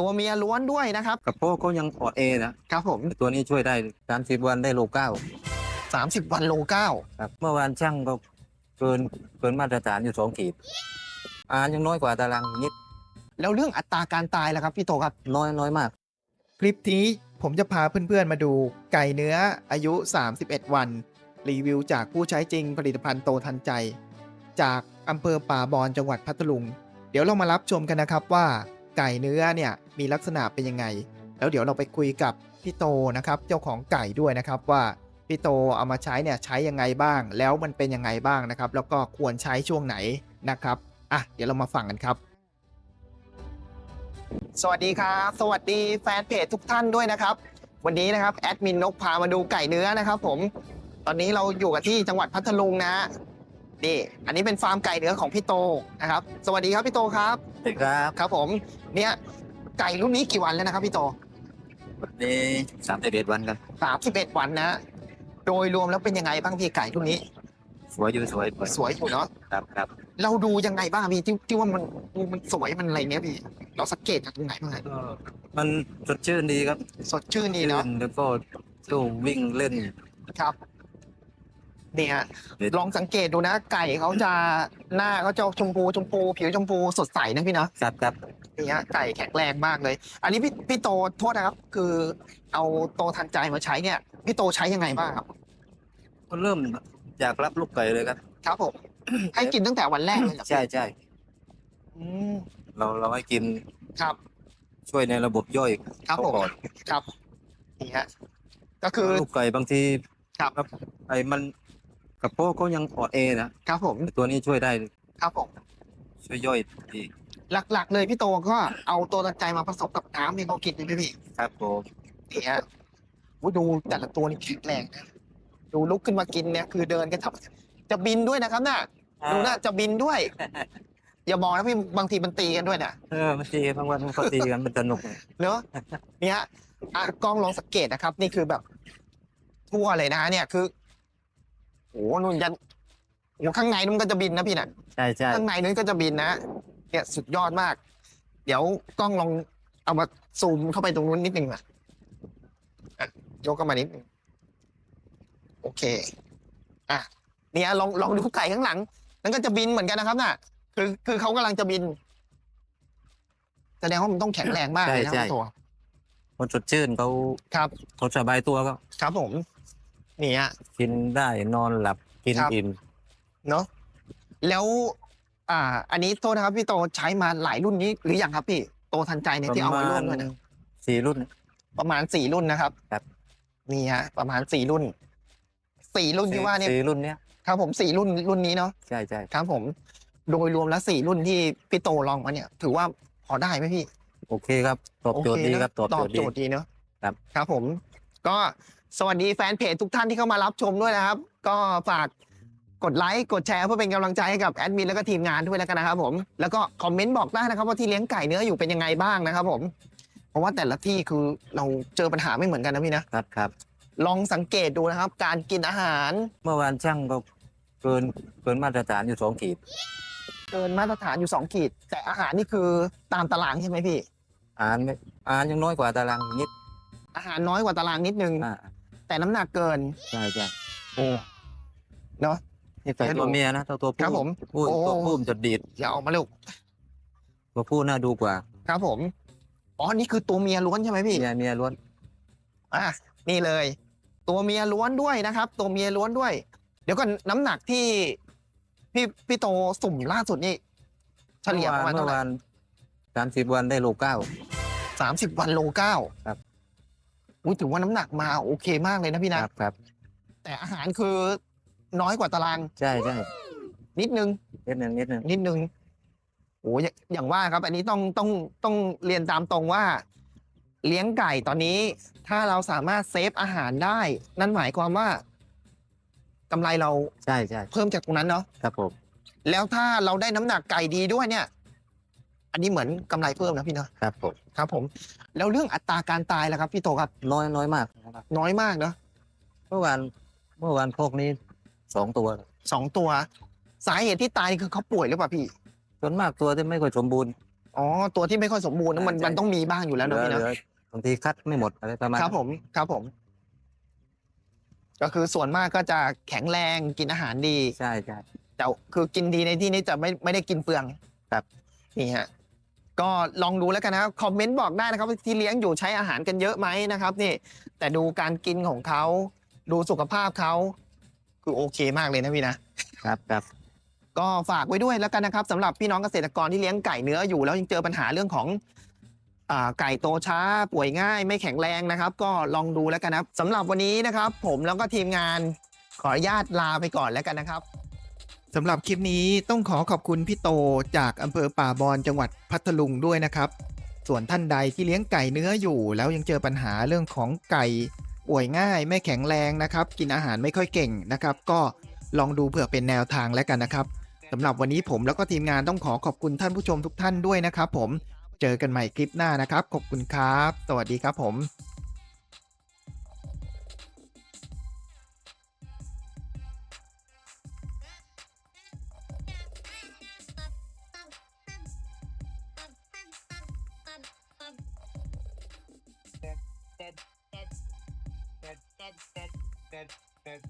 ตัวเมียล้วนด้วยนะครับกับโพก็ยังอ่อนเอนะครับผม ตัวนี้ช่วยได้สามสิบวันได้โลเก้า30 วันโลเก้าครับเมื่อวานช่างก็เกินเกินมาตรฐานอยู่สองขีดอ่านยังน้อยกว่าตารางนิดแล้วเรื่องอัตราการตายล่ะครับพี่โตครับน้อยน้อยมาก คลิปนี้ผมจะพาเพื่อนๆมาดูไก่เนื้ออายุ 31 วัน รีวิวจากผู้ใช้จริงผลิตภัณฑ์โตทันใจ จากอำเภอป่าบอนจังหวัดพัทลุง เดี๋ยวเรามารับชมกันนะครับว่า ไก่เนื้อเนี่ยมีลักษณะเป็นยังไง แล้วเดี๋ยวเราไปคุยกับพี่โตนะครับ เจ้าของไก่ด้วยนะครับว่าพี่โตเอามาใช้เนี่ยใช้ยังไงบ้าง แล้วมันเป็นยังไงบ้างนะครับ แล้วก็ควรใช้ช่วงไหนนะครับอะเดี๋ยวเรามาฟังกันครับ สวัสดีครับสวัสดีแฟนเพจทุกท่านด้วยนะครับ วันนี้นะครับแอดมินนกพามาดูไก่เนื้อนะครับ ผมตอนนี้เราอยู่กันที่จังหวัดพัทลุงนะฮะ นี่ อันนี้เป็นฟาร์มไก่เนื้อของพี่โตนะครับ สวัสดีครับพี่โตครับสวัสดีครับ ครับผม เนี่ยไก่รุ่นนี้กี่วันแล้วนะครับพี่โตวันนี้สามสิบเอ็ดวันกัน31วันนะ โดยรวมแล้วเป็นยังไงบ้างพี่ไก่รุ่นนี้ สวยอยู่สวยสวยอยู่เนาะ ครับครับ เราดูยังไงบ้างพี่ที่ที่ว่ามันมันสวยมันอะไรเนี้ยพี่ เราสังเกตจากตรงไหนบ้างอะก็มันสดชื่นดีครับสดชื่นดีเนาะชื่แล้วก็สู้วิ่งเล่นครับ เนี่ยเด็ดลองสังเกตดูนะ ไก่เขาจะหน้าเขาจะชมพูชมพูผิวชมพูสดใสนะพี่เนาะครับครับเนี่ยไก่แข็งแรงมากเลย อันนี้พี่พี่โตโทษนะครับ คือเอาโตทันใจมาใช้เนี่ยพี่โตใช้ยังไงบ้างครับก็เริ่มอยากรับลูกไก่เลยครับ ครับผมให้กินตั้งแต่วันแรกเลยเหรอพี่ใช่ใช่อืมเราเราให้กินครับ ช่วยในระบบย่อยครับผมก่อนครับนี่ฮะก็คือลูกไก่บางทีครับไอ้มัน กับโพก็ยังอ่อนเอนะครับผม แต่ตัวนี้ช่วยได้ครับผม ช่วยย่อยดีหลัก ๆ เลยพี่โตก็เอาตัวตันใจมาผสมกับน้ำให้เขากินเลยพี่ครับผมนี่ฮะโอ้ยดูแต่ละตัวนี่แข็งแรงนะดูลุกขึ้นมากินเนี่ยคือเดินก็ทำจะบินด้วยนะครับน่ะดูน่ะจะบินด้วย อย่าบอกนะพี่บางทีมันตีกันด้วยนะเออมันตีกันบางวันมันก็ตีกันมันสนุกเนอะเนี่ยอะกล้องลองสังเกตนะครับ นี่คือแบบทั่วเลยนะเนี่ยคือ โอ้โหนุ่นยันโอ้โหข้างในนุ่นก็จะบินนะพี่น่ะใช่ใช่ข้างในนั้นก็จะบินนะเนี่ยสุดยอดมาก เดี๋ยวกล้องลองเอามาซูมเข้าไปตรงนู้นนิดนึงนะอะยกเข้ามานิดนึงโอเค อะเนี่ยลองลองดูไก่ข้างหลัง นั่นก็จะบินเหมือนกันนะครับน่ะ คือคือเขากำลังจะบินแสดงว่ามันต้องแข็งแรงมากเลยนะตัวคนสดชื่นเขาครับคนสบายตัวก็ ครับผม นี่ฮะ กินได้นอนหลับกินครับ อิ่มเนาะแล้วอ่า อันนี้โทษนะครับพี่โตใช้มาหลายรุ่นนี้หรือยังครับพี่โตทันใจเนี่ยที่เอามาร่วมด้วยนะ สี่รุ่น ประมาณสี่รุ่นนะครับครับ นี่ฮะประมาณสี่รุ่นสี่รุ่นที่ว่าเนี่ยสี่รุ่นเนี้ยครับผมสี่รุ่นรุ่นนี้เนาะใช่ใช่ครับผมโดยรวมแล้วสี่รุ่นที่พี่โตลองมาเนี่ย ถือว่าพอได้ไหมพี่โอเคครับ ตอบโจทย์โอเคดีนะครับตอบตโจอบทย์โจดีทย์ดีเนาะครับ ครับผม ก็ สวัสดีแฟนเพจทุกท่านที่เข้ามารับชมด้วยนะครับ ก็ฝากกดไลค์กดแชร์เพื่อเป็นกำลังใจให้กับแอดมินแล้วก็ทีมงานด้วยแล้วกันนะครับผมแล้วก็คอมเมนต์บอกได้นะครับว่าที่เลี้ยงไก่เนื้ออยู่เป็นยังไงบ้างนะครับผม เพราะว่าแต่ละที่คือเราเจอปัญหาไม่เหมือนกันนะพี่นะครับครับ ลองสังเกตดูนะครับ การกินอาหารเมื่อวานช่างก็เกินเกินมาตรฐานอยู่สองขีด เกินมาตรฐานอยู่สองขีด แต่อาหารนี่คือตามตารางใช่ไหมพี่อ่านไม่อ่านยังน้อยกว่าตารางนิดอาหารน้อยกว่าตารางนิดนึง อ่า แต่น้ำหนักเกินใช่ใช่โอ้เนาะ นี่แต่เดี๋ยวตัวดูเมียนะตัวตัวครัผู้บผมผู้โอ้ ตัวผู้มันจะดีดอย่าออกมาเร็วตัวผู้น่าดูกว่าครับผมอ๋อนี่คือตัวเมียล้วนใช่ไหมพี่ เมียเมียล้วนอะนี่เลย ตัวเมียล้วนด้วยนะครับ ตัวเมียล้วนด้วย เดี๋ยวก่อนน้ำหนักที่พี่พี่โตสุ่มล่าสุดนี่ เฉลี่ยประมาณเมื่เท่าอไหร่วานสามสิบวันได้โลเก้า สามสิบวันโลเก้าครับ อุ้ยถือว่าน้ำหนักมาโอเคมากเลยนะพี่คนะรับครับแต่อาหารคือน้อยกว่าตารางใช่ใช่นิดนึง นิดหนึ่งนิดหนึ่งนิดนึงโอ้ยอย่างอย่างว่าครับ อันนี้ต้องต้องต้องเรียนตามตรงว่า เลี้ยงไก่ตอนนี้ ถ้าเราสามารถเซฟอาหารได้ นั่นหมายความว่ากำไรเราใช่ใช่เพิ่มจากตรงนั้นเนาะครับผมแล้วถ้าเราได้น้ำหนักไก่ดีด้วยเนี่ย อันนี้เหมือนกำไรเพิ่มนะพี่เนาะครับผมครับผม แล้วเรื่องอัตราการตายล่ะครับพี่โตครับน้อยน้อยมากน้อยมากเนาะเมื่อวานเมื่อวานพวกนี้สองตัวสองตัว สาเหตุที่ตายนี่คือเขาป่วยหรือเปล่าพี่ส่วนมากตัวที่ไม่ค่อยสมบูรณ์ อ๋อตัวที่ไม่ค่อยสมบูรณ์นะมันใช่ มันต้องมีบ้างอยู่แล้วเหเนลือะอพี่เหเนลือะอบางทีคัดไม่หมดอะไรประมาณครับผมครับผม ก็คือส่วนมากก็จะแข็งแรงกินอาหารดี ใช่ใช่ แต่คือกินดีในที่นี้จะไม่ไม่ได้กินเปลืองครับ นี่ฮะ ก็ลองดูแล้วกันนะครับคอมเมนต์บอกได้นะครับว่าที่เลี้ยงอยู่ใช้อาหารกันเยอะไหมนะครับนี่แต่ดูการกินของเขา ดูสุขภาพเขาคือโอเคมากเลยนะพี่นะครับครับก็ฝากไว้ด้วยแล้วกันนะครับสำหรับพี่น้องเกษตรกรที่เลี้ยงไก่เนื้ออยู่แล้วยังเจอปัญหาเรื่องของอ่าไก่โตช้าป่วยง่ายไม่แข็งแรงนะครับ ก็ลองดูแล้วกันนะครับสำหรับวันนี้นะครับ ผมแล้วก็ทีมงานขออนุญาตลาไปก่อนแล้วกันนะครับ สำหรับคลิปนี้ต้องขอขอบคุณพี่โตจากอำเภอป่าบอนจังหวัดพัทลุงด้วยนะครับ ส่วนท่านใดที่เลี้ยงไก่เนื้ออยู่ แล้วยังเจอปัญหาเรื่องของไก่ป่วยง่ายไม่แข็งแรงนะครับ กินอาหารไม่ค่อยเก่งนะครับ ก็ลองดูเผื่อเป็นแนวทางแล้วกันนะครับสำหรับวันนี้ผมแล้วก็ทีมงานต้องขอขอบคุณท่านผู้ชมทุกท่านด้วยนะครับ ผมเจอกันใหม่คลิปหน้านะครับ ขอบคุณครับ สวัสดีครับผม that that